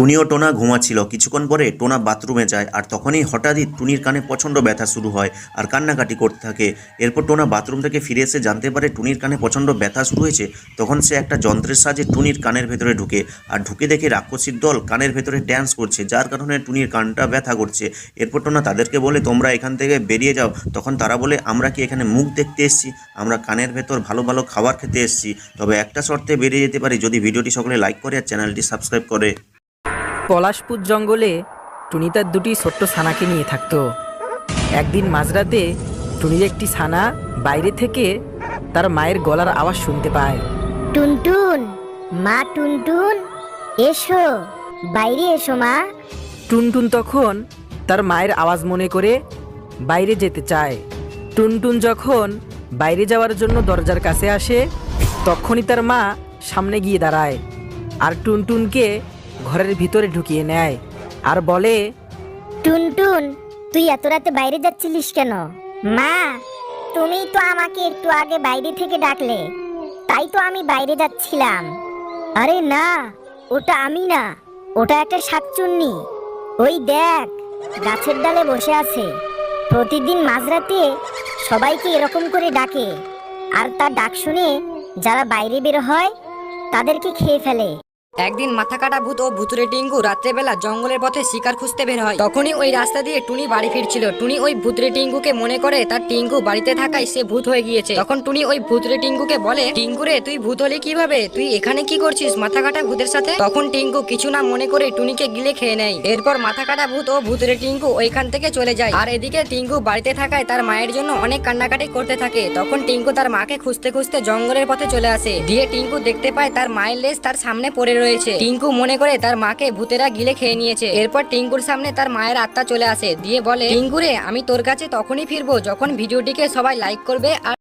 টুনি ও টোনা ঘুমাচ্ছিল। কিছুক্ষণ পরে টোনা বাথরুমে যায় আর তখনই হঠাৎই টুনির কানে প্রচণ্ড ব্যথা শুরু হয় আর কান্নাকাটি করতে থাকে। এরপর টোনা বাথরুম থেকে ফিরে এসে জানতে পারে টুনির কানে প্রচণ্ড ব্যথা শুরু হয়েছে। তখন সে একটা যন্ত্রের সাহায্যে টুনির কানের ভেতরে ঢুকে আর ঢুকে দেখে রাক্ষসীর দল কানের ভেতরে ড্যান্স করছে, যার কারণে টুনির কানটা ব্যথা করছে। এরপর টোনা তাদেরকে বলে, তোমরা এখান থেকে বেরিয়ে যাও। তখন তারা বলে, আমরা কি এখানে মুখ দেখতে এসেছি? আমরা কানের ভেতর ভালো ভালো খাবার খেতে এসেছি। তবে একটা শর্তে বেরিয়ে যেতে পারি। যদি ভিডিওটি সকলে লাইক করে আর চ্যানেলটি সাবস্ক্রাইব করে। পলাশপুর জঙ্গলে টুনি তার দুটি ছোট্ট ছানাকে নিয়ে থাকতো। একদিন মাঝরাতে টুনির একটি ছানা বাইরে থেকে তার মায়ের গলার আওয়াজ শুনতে পায়। টুনটুন মা টুনটুন এসো বাইরে এসো মা। টুনটুন তখন তার মায়ের আওয়াজ মনে করে বাইরে যেতে চায়। টুনটুন যখন বাইরে যাওয়ার জন্য দরজার কাছে আসে তখনই তার মা সামনে গিয়ে দাঁড়ায়। আর টুনটুনকে ঘরের ভিতরে ঢুকিয়ে নেয় আর বলে, টুনটুন, তুই এত রাতে বাইরে যাচ্ছিলিস কেন? মা তুমি তো আমাকে একটু আগে বাইরে থেকে ডাকলে। তাই তো আমি বাইরে যাচ্ছিলাম। আরে না, ওটা আমি না, ওটা একটা শাকচুন্নি। ওই দেখ, গাছের ডালে বসে আছে। প্রতিদিন মাঝরাতে সবাইকে এরকম করে ডাকে। আর তার ডাক শুনে যারা বাইরে বের হয়, তাদেরকে খেয়ে ফেলে। একদিন মাথা কাটা ভূত ও ভুতুরে টিঙ্কু রাত্রেবেলা জঙ্গলের পথে শিকার খুঁজতে বের হয়। তখনই ওই রাস্তা দিয়ে টুনি বাড়ি ফিরছিল। টুনি ওই ভুতুরে টিঙ্কুকে মনে করে তার টিঙ্গু বাড়িতে থাকায় সে ভূত হয়ে গিয়েছে। তখন টুনি ওই ভুতুরে টিঙ্কুকে বলে, টিঙ্কু রে, তুই ভূত হলি কীভাবে? তুই এখানে কি করছিস মাথা কাটা ভূতের সাথে? তখন টিঙ্গু কিছু না মনে করে টুনিকে গিলে খেয়ে নেয়। এরপর মাথা কাটা ভূত ও ভুতুরে টিঙ্কু ওইখান থেকে চলে যায়। আর এদিকে টিঙ্গু বাড়িতে থাকায় তার মায়ের জন্য অনেক কান্নাকাটি করতে থাকে। তখন টিঙ্কু তার মাকে খুঁজতে খুঁজতে জঙ্গলের পথে চলে আসে। দিয়ে টিঙ্কু দেখতে পায় তার মায়ের লেজ তার সামনে পড়ে রয়েছে। টিঙ্কু মনে করে তার মাকে ভূতেরা গিলে খেয়ে নিয়েছে। এরপর টিঙ্কুর সামনে তার মায়ের আত্মা চলে আসে। দিয়ে বলে, টিঙ্কুরে, আমি তোর কাছে তখনই ফিরবো যখন ভিডিওটিকে সবাই লাইক করবে আর